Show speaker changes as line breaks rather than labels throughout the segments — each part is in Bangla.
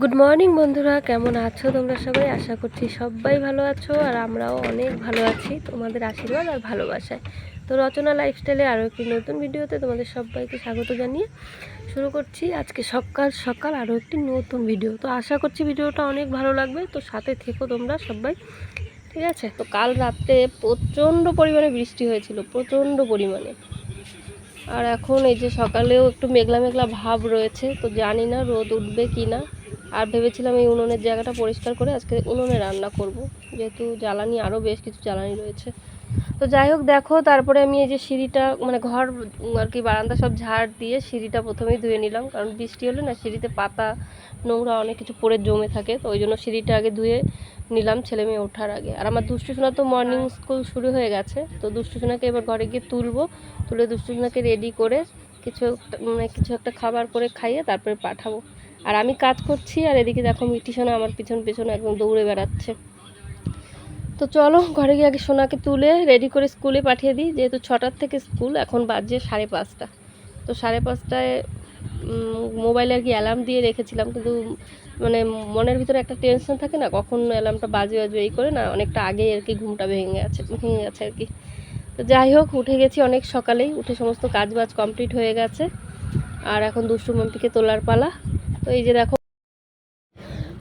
গুড মর্নিং বন্ধুরা। কেমন আছো তোমরা সবাই? আশা করছি সবাই ভালো আছো আর আমরাও অনেক ভালো আছি, তোমাদের আশীর্বাদ আর ভালোবাসায়। তো রচনা লাইফস্টাইলে আরও একটি নতুন ভিডিওতে তোমাদের সবাইকে স্বাগত জানিয়ে শুরু করছি। আজকে সকাল সকাল আরও একটি নতুন ভিডিও। তো আশা করছি ভিডিওটা অনেক ভালো লাগবে। তো সাথে থেকো তোমরা সবাই। ঠিক আছে? তো কাল রাত্রে প্রচণ্ড পরিমাণে বৃষ্টি হয়েছিল, প্রচণ্ড পরিমাণে। আর এখন এই যে সকালেও একটু মেঘলা মেঘলা ভাব রয়েছে, তো জানি না রোদ উঠবে কি না আর ভেবেছিলাম এই উনুনের জায়গাটা পরিষ্কার করে আজকে উনুনে রান্না করব। যেহেতু জ্বালানি আরও বেশ কিছু জ্বালানি রয়েছে। তো যাই হোক, দেখো, তারপরে আমি এই যে সিঁড়িটা মানে ঘর আর কি বারান্দা সব ঝাড় দিয়ে সিঁড়িটা প্রথমেই ধুয়ে নিলাম। কারণ বৃষ্টি হলে না সিঁড়িতে পাতা, নোংরা অনেক কিছু পড়ে জমে থাকে। তো ওই জন্য সিঁড়িটা আগে ধুয়ে নিলাম ছেলে মেয়ে ওঠার আগে। আর আমার দুষ্টু সোনা তো মর্নিং স্কুল শুরু হয়ে গেছে। তো দুষ্টু সোনাকে এবার ঘরে গিয়ে তুলবো। তুলে দুষ্টু সোনাকে রেডি করে কিছু মানে কিছু একটা খাবার করে খাইয়ে তারপরে পাঠাবো। আর আমি কাজ করছি আর এদিকে দেখো মিটি সোনা আমার পিছন পিছনে একদম দৌড়ে বেড়াচ্ছে। তো চলো ঘরে গিয়ে আগে সোনাকে তুলে রেডি করে স্কুলে পাঠিয়ে দিই। যেহেতু ছটার থেকে স্কুল এখন বাজে সাড়ে পাঁচটা। তো সাড়ে পাঁচটায় মোবাইলে আর কি অ্যালার্ম দিয়ে রেখেছিলাম। কিন্তু মানে মনের ভিতরে একটা টেনশন থাকে না, কখন অ্যালার্মটা বাজে বাজে এই করে না, অনেকটা আগে আর কি ঘুমটা ভেঙে গেছে ভেঙে গেছে আর কি। তো যাই হোক, উঠে গেছি অনেক সকালেই। উঠে সমস্ত কাজ বাজ কমপ্লিট হয়ে গেছে। আর এখন দুষ্টু মাম্পিকে তোলার পালা। তো এই যে দেখো।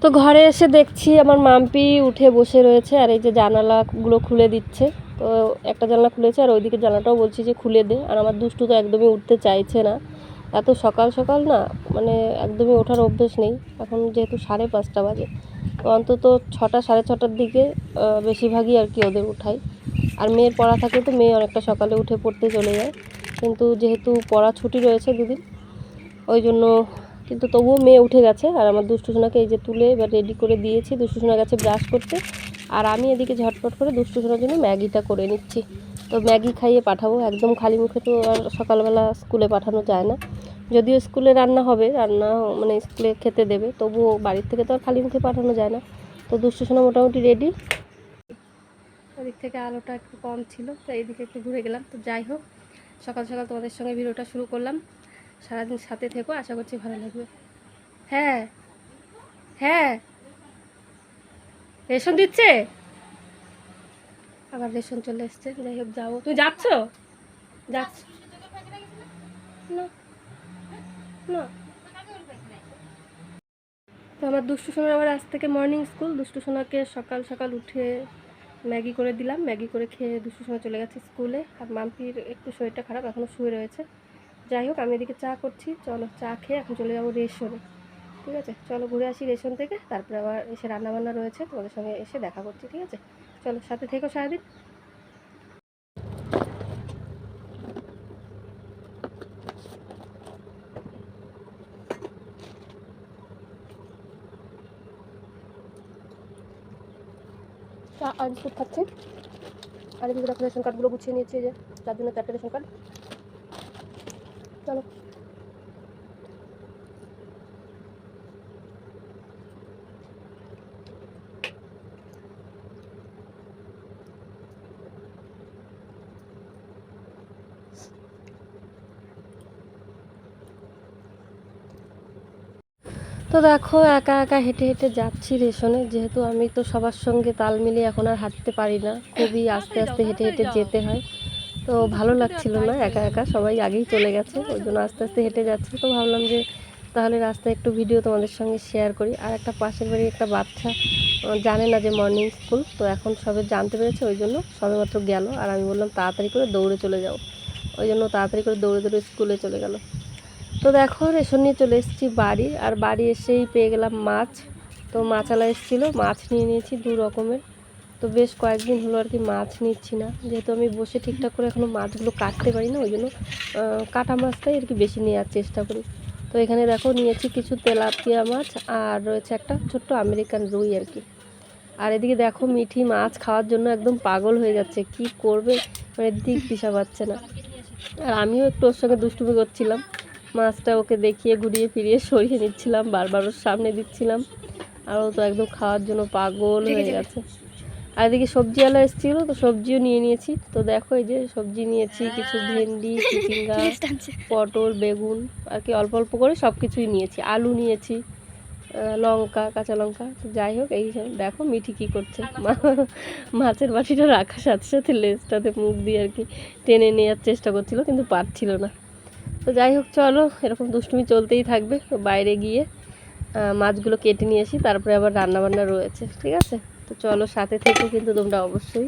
তো ঘরে এসে দেখছি আমার মাম্পি উঠে বসে রয়েছে আর এই যে জানালাগুলো খুলে দিচ্ছে। তো একটা জানলা খুলেছে আর ওইদিকে জানলাটাও বলছি যে খুলে দে। আর আমার দুষ্টু তো একদমই উঠতে চাইছে না। এত সকাল সকাল না মানে একদমই ওঠার অভ্যেস নেই। এখন যেহেতু সাড়ে পাঁচটা বাজে অন্তত ছটা, সাড়ে ছটার দিকে বেশিরভাগই আর কি ওদের উঠাই। আর মেয়ের পড়া থাকে তো মেয়ে অনেকটা সকালে উঠে পড়তে চলে যায়। কিন্তু যেহেতু পড়া ছুটি রয়েছে দুদিন, ওই জন্য কিন্তু তবুও মেয়ে উঠে গেছে আর আমার দুষ্টু সোনাকে এই যে তুলে এবার রেডি করে দিয়েছি। দুষ্টু সোনা গেছে ব্রাশ করতে। আর আমি এদিকে ঝটপট করে দুষ্টু সোনার জন্য ম্যাগিটা করে নিচ্ছি। তো ম্যাগি খাইয়ে পাঠাবো। একদম খালি মুখে তো আর সকালবেলা স্কুলে পাঠানো যায় না। যদিও স্কুলে রান্না হবে, রান্না মানে স্কুলে খেতে দেবে, তবুও বাড়ির থেকে তো আর খালি মুখে পাঠানো যায় না। তো দুষ্টু সোনা মোটামুটি রেডি ওদিক থেকে আলোটা একটু কম ছিল, তো এইদিকে একটু ঘুরে গেলাম। তো যাই হোক, সকাল সকাল তোমাদের সঙ্গে ভিডিওটা শুরু করলাম। সারাদিন সাথে থেকো, আশা করছি ভালো লাগবে। হ্যাঁ হ্যাঁ। রেশন দিচ্ছে? আবার রেশন চলে এসছে, যাই হোক যাব। তুমি যাচ্ছ? যাচ্ছ? না না। তো আমার দুষ্টু সোনার আবার আজ থেকে মর্নিং স্কুল দুষ্টু সোনাকে সকাল সকাল উঠে ম্যাগি করে দিলাম। ম্যাগি করে খেয়ে দুষ্টু সোনা চলে গেছে স্কুলে। আর মাম্পির একটু শরীরটা খারাপ এখনও শুয়ে রয়েছে। যাই হোক, আমি এদিকে চা করছি। চলো চা খেয়ে এখন চলে যাব রেশনে। ঠিক আছে? চলো ঘুরে আসি রেশন থেকে। তারপরে আবার এসে রান্নাবান্না রয়েছে। তোমাদের সঙ্গে এসে দেখা করছি, ঠিক আছে? চলো, সাথে থেকো সারাদিন। চা আর বিস্কুট খাচ্ছি। আর রেশন কার্ডগুলো গুছিয়ে নিয়েছি যে তার জন্য চারটে রেশন কার্ড চলো তো দেখো, একা একা হেঁটে হেঁটে যাচ্ছি রেশনে। যেহেতু আমি তো সবার সঙ্গে তাল মিলিয়ে এখন আর হাঁটতে পারি না, খুবই আস্তে আস্তে হেঁটে হেঁটে যেতে হয়। তো ভালো লাগছিল না একা একা, সবাই আগেই চলে গেছে, ওই জন্য আস্তে আস্তে হেঁটে যাচ্ছি। তো ভাবলাম যে তাহলে রাস্তায় একটু ভিডিও তোমাদের সঙ্গে শেয়ার করি। আর একটা পাশের বাড়ির একটা বাচ্চা জানে না যে মর্নিং স্কুল তো এখন সবে জানতে পেরেছে, ওই জন্য সবেমাত্র গেল। আর আমি বললাম, তাড়াতাড়ি করে দৌড়ে চলে যাও। ওই জন্য তাড়াতাড়ি করে দৌড়ে দৌড়ে স্কুলে চলে গেল। তো দেখো, রেশন নিয়ে চলে এসেছি বাড়ি, আর বাড়ি এসেই পেয়ে গেলাম মাছ। তো মাছালা এসেছিল, মাছ নিয়ে নিয়েছি দু রকমের। তো বেশ কয়েকদিন হলো আর কি মাছ নিচ্ছি না। যেহেতু আমি বসে ঠিকঠাক করে এখনও মাছগুলো কাটতে পারি না, ওই জন্য কাটা মাছটাই আর কি বেশি নেওয়ার চেষ্টা করি। তো এখানে দেখো, নিয়েছি কিছু তেলাপিয়া মাছ, আর রয়েছে একটা ছোট্ট আমেরিকান রুই আর কি। আর এদিকে দেখো, মিঠি মাছ খাওয়ার জন্য একদম পাগল হয়ে যাচ্ছে। কি করবে? মানে দিক দিশা পাচ্ছে না। আর আমিও একটু ওর সঙ্গে দুষ্টুমি করছিলাম। মাছটা ওকে দেখিয়ে ঘুরিয়ে ফিরিয়ে সরিয়ে নিচ্ছিলাম বারবার ওর সামনে দিচ্ছিলাম। আর ও তো একদম খাওয়ার জন্য পাগল হয়ে গেছে। আর এদিকে সবজিওয়ালা এসেছিল তো সবজিও নিয়ে নিয়েছি। তো দেখো এই যে সবজি নিয়েছি কিছু ভেন্ডি চিচিঙ্গা পটল বেগুন আর কি অল্প অল্প করে সব কিছুই নিয়েছি। আলু নিয়েছি লঙ্কা কাঁচা লঙ্কা। তো যাই হোক এই দেখো মিঠি কী করছে। মাছের বাটিটা রাখার সাথে সাথে লেজটাতে মুখ দিয়ে আর কি টেনে নেওয়ার চেষ্টা করছিল কিন্তু পারছিল না। তো যাই হোক, চলো, এরকম দুষ্টুমি চলতেই থাকবে তো বাইরে গিয়ে। মাছগুলো কেটে নিয়ে আসি, তারপরে আবার রান্নাবান্না রয়েছে, ঠিক আছে? তো চলো, সাথে থেকে কিন্তু তোমরা অবশ্যই,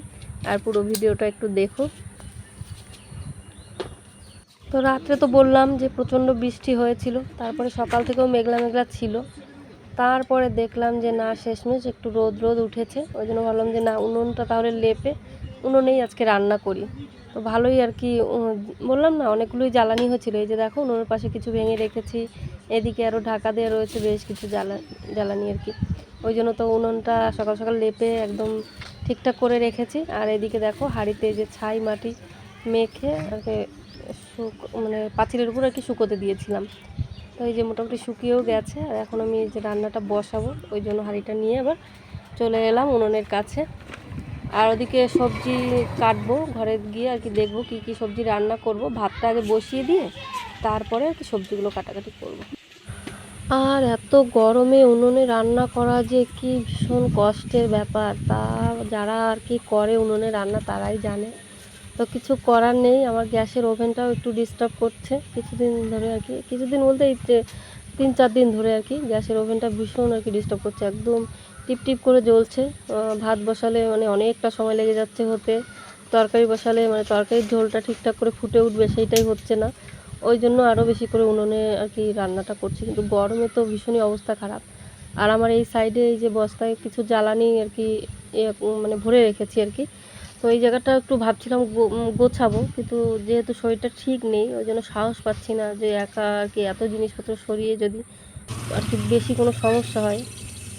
আর পুরো ভিডিওটা একটু দেখো। তো রাত্রে তো বললাম যে প্রচণ্ড বৃষ্টি হয়েছিল, তারপরে সকাল থেকেও মেঘলা মেঘলা ছিল। তারপরে দেখলাম যে না, শেষমেশ একটু রোদ রোদ উঠেছে, ওই জন্য ভাবলাম যে না, উনুনটা তাহলে লেপে উনুনেই আজকে রান্না করি। তো ভালোই আর কি বললাম না, অনেকগুলোই জ্বালানি হয়েছিল এই যে দেখো, উনুনের পাশে কিছু ভেঙে রেখেছি। এদিকে আরও ঢাকা দেওয়া রয়েছে বেশ কিছু জ্বালা, জ্বালানি আর কি। ওই জন্য তো উনুনটা সকাল সকাল লেপে একদম ঠিকঠাক করে রেখেছি। আর এদিকে দেখো, হাঁড়িতে যে ছাই মাটি মেখে আর কি শুক মানে পাঁচিলের উপর আর কি শুকোতে দিয়েছিলাম। তো এই যে মোটামুটি শুকিয়েও গেছে, আর এখন আমি যে রান্নাটা বসাবো। ওই জন্য হাঁড়িটা নিয়ে আবার চলে এলাম উনুনের কাছে। আর ওদিকে সবজি কাটবো, ঘরে গিয়ে আর কি দেখব কী কী সবজি রান্না করব। ভাতটা আগে বসিয়ে দিয়ে তারপরে আর কি সবজিগুলো কাটাকাটি করব। আর এত গরমে উনুনে রান্না করা যে কি ভীষণ কষ্টের ব্যাপার। তা যারা আর কি করে উনুনে রান্না তারাই জানে। তো কিছু করার নেই, আমার গ্যাসের ওভেনটাও একটু ডিস্টার্ব করছে। কিছুদিন ধরে আর কি, কিছুদিন বলতে এই তিন চার দিন ধরে আর কি গ্যাসের ওভেনটা ভীষণ আর কি ডিস্টার্ব করছে। একদম টিপ টিপ করে জ্বলছে। ভাত বসালে মানে অনেকটা সময় লেগে যাচ্ছে হতে। তরকারি বসালে মানে তরকারির ঝোলটা ঠিকঠাক করে ফুটে উঠবে সেইটাই হচ্ছে না। ওই জন্য আরও বেশি করে উনুনে আর কি রান্নাটা করছি। কিন্তু গরমে তো ভীষণই অবস্থা খারাপ। আর আমার এই সাইডে এই যে বস্তায় কিছু জ্বালানি আর কি মানে ভরে রেখেছি আর কি। তো এই জায়গাটা একটু ভাবছিলাম গোছাবো। কিন্তু যেহেতু শরীরটা ঠিক নেই, ওই জন্য সাহস পাচ্ছি না যে একা আর কি এত জিনিসপত্র সরিয়ে যদি আর কি বেশি কোনো সমস্যা হয়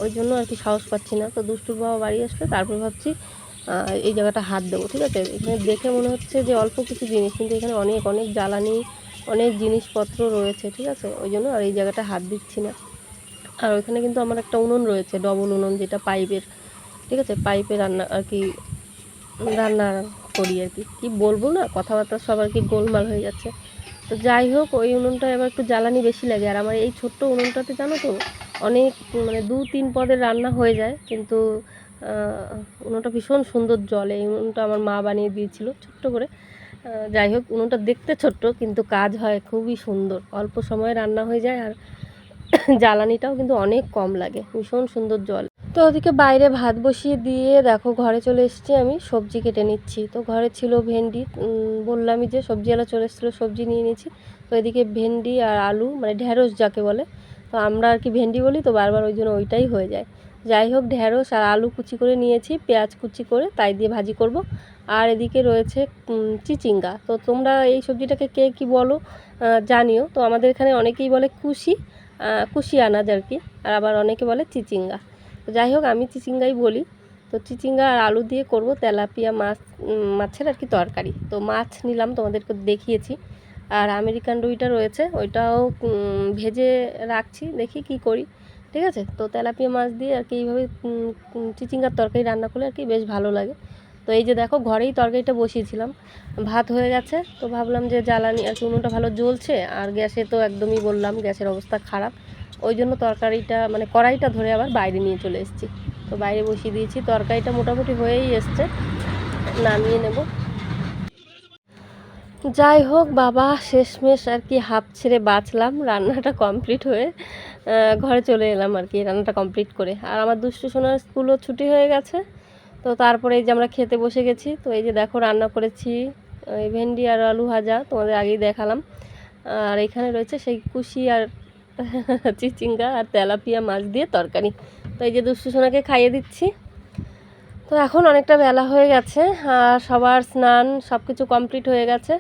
ওই জন্য আর কি সাহস পাচ্ছি না। তো দুষ্টুর বাবা বাড়ি আসলে তারপর ভাবছি এই জায়গাটা হাত দেবো, ঠিক আছে? এখানে দেখে মনে হচ্ছে যে অল্প কিছু জিনিস, কিন্তু এখানে অনেক অনেক জ্বালানি, অনেক জিনিসপত্র রয়েছে, ঠিক আছে? ওই জন্য আর এই জায়গাটা হাত দিচ্ছি না। আর ওইখানে কিন্তু আমার একটা উনুন রয়েছে, ডবল উনুন, যেটা পাইপের, ঠিক আছে? পাইপে রান্না আর কি রান্না করি আর কি। কী বলব না? কথাবার্তা সব আর কি গোলমাল হয়ে যাচ্ছে। তো যাই হোক, ওই উনুনটা এবার একটু জ্বালানি বেশি লাগে। আর আমার এই ছোট্ট উনুনটাতে জানো তো, অনেক মানে দু তিন পদের রান্না হয়ে যায়, কিন্তু উনুনটা ভীষণ সুন্দর জলে। এই উনুনটা আমার মা বানিয়ে দিয়েছিল ছোট্ট করে। যাই হোক, উনুনটা দেখতে ছোট্ট, কিন্তু কাজ হয় খুবই সুন্দর। অল্প সময়ে রান্না হয়ে যায় আর জ্বালানিটাও কিন্তু অনেক কম লাগে। ভীষণ সুন্দর জল। তো ওদিকে বাইরে ভাত বসিয়ে দিয়ে দেখো ঘরে চলে এসেছি আমি, সবজি কেটে নিচ্ছি। তো ঘরে ছিল ভেন্ডি বললামই যে সবজিওয়ালা চলে এসেছিল, সবজি নিয়ে নিয়েছি। তো এদিকে ভেন্ডি আর আলু মানে ঢ্যাঁড়স যাকে বলে, তো আমরা আর কি ভেন্ডি বলি, তো বারবার ওই জন্য ওইটাই হয়ে যায়। যাই হোক ঢ্যাঁড়স আর আলু কুচি করে নিয়েছি, পেঁয়াজ কুচি করে, তাই দিয়ে ভাজি করব। আর এদিকে রয়েছে চিচিঙ্গা। তো তোমরা এই সবজিটাকে কে কী বলো জানিও। তো আমাদের এখানে অনেকেই বলে কুশি কুশি আনাজ আর কি, আর আবার অনেকে বলে চিচিঙ্গা। যাই হোক আমি চিচিঙ্গাই বলি। তো চিচিঙ্গা আর আলু দিয়ে করব তেলাপিয়া মাছ মাছের আর কি তরকারি। তো মাছ নিলাম, তোমাদেরকে দেখিয়েছি। আর আমেরিকান রুইটা রয়েছে, ওইটাও ভেজে রাখছি, দেখি কি করি। ঠিক আছে? তো তেলাপিয়া মাছ দিয়ে আর কি এইভাবে চিচিঙ্গার তরকারি রান্না করলে আর কি বেশ ভালো লাগে। তো এই যে দেখো, ঘরেই তরকারিটা বসিয়েছিলাম। ভাত হয়ে গেছে, তো ভাবলাম যে জ্বালানি আর কি উনুনটা ভালো জ্বলছে, আর গ্যাসে তো একদমই বললাম, গ্যাসের অবস্থা খারাপ। ওই জন্য তরকারিটা মানে কড়াইটা ধরে আবার বাইরে নিয়ে চলে এসেছি। তো বাইরে বসিয়ে দিয়েছি, তরকারিটা মোটামুটি হয়েই এসছে। নামিয়ে নেব। যাই হোক, বাবা, শেষমেশ আর কি হাফ ছেড়ে বাঁচলাম, রান্নাটা কমপ্লিট হয়ে ঘরে চলে এলাম আর কি রান্নাটা কমপ্লিট করে। আর আমার দুষ্টু সোনার স্কুলও ছুটি হয়ে গেছে, তো তারপরে এই যে আমরা খেতে বসে গেছি, তো এই যে দেখো রান্না করেছি এই ভেন্ডি আর আলু ভাজা তোমাদের আগেই দেখালাম। আর এখানে রয়েছে সেই কুশি আর চিচিঙ্গা আর তেলাপিয়া মাছ দিয়ে তরকারি। তো এই যে দুষ্টু সোনাকে খাইয়ে দিচ্ছি। তো এখন অনেকটা বেলা হয়ে গেছে, আর সবার স্নান সব কিছু কমপ্লিট হয়ে গেছে।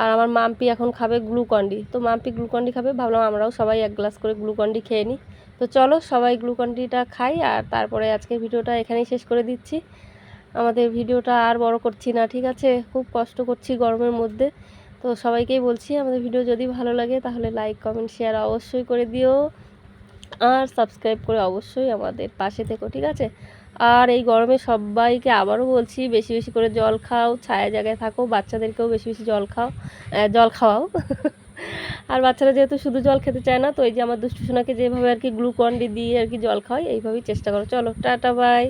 আর আমার মাম্পি এখন খাবে গ্লুকন্ডি। তো মাম্পি গ্লুকন্ডি খাবে, ভাবলাম আমরাও সবাই এক গ্লাস করে গ্লুকন্ডি খেয়ে নিই। তো চলো সবাই গ্লুকন্ডিটা খাই, আর তারপরে আজকের ভিডিওটা এখানেই শেষ করে দিচ্ছি। আমাদের ভিডিওটা আর বড় করছি না, ঠিক আছে? খুব কষ্ট করছি গরমের মধ্যে। তো সবাইকেই বলছি, আমাদের ভিডিও যদি ভালো লাগে তাহলে লাইক কমেন্ট শেয়ার অবশ্যই করে দিও। আর সাবস্ক্রাইব করে অবশ্যই আমাদের পাশে থেকো, ঠিক আছে? আর এই গরমে সবাইকে আবারও বলছি, বেশি বেশি করে জল খাও, ছায়া জায়গায় থাকো, বাচ্চাদেরকেও বেশি বেশি জল খাও জল খাওয়াও। আর বাচ্চারা যেহেতু শুধু জল খেতে চায় না, তো এই যে আমার দুষ্টু সোনাকে যেভাবে আর কি গ্লুকন ডি দিয়ে আর কি জল খাওয়াই, এইভাবেই চেষ্টা করো। চলো, টাটা বাই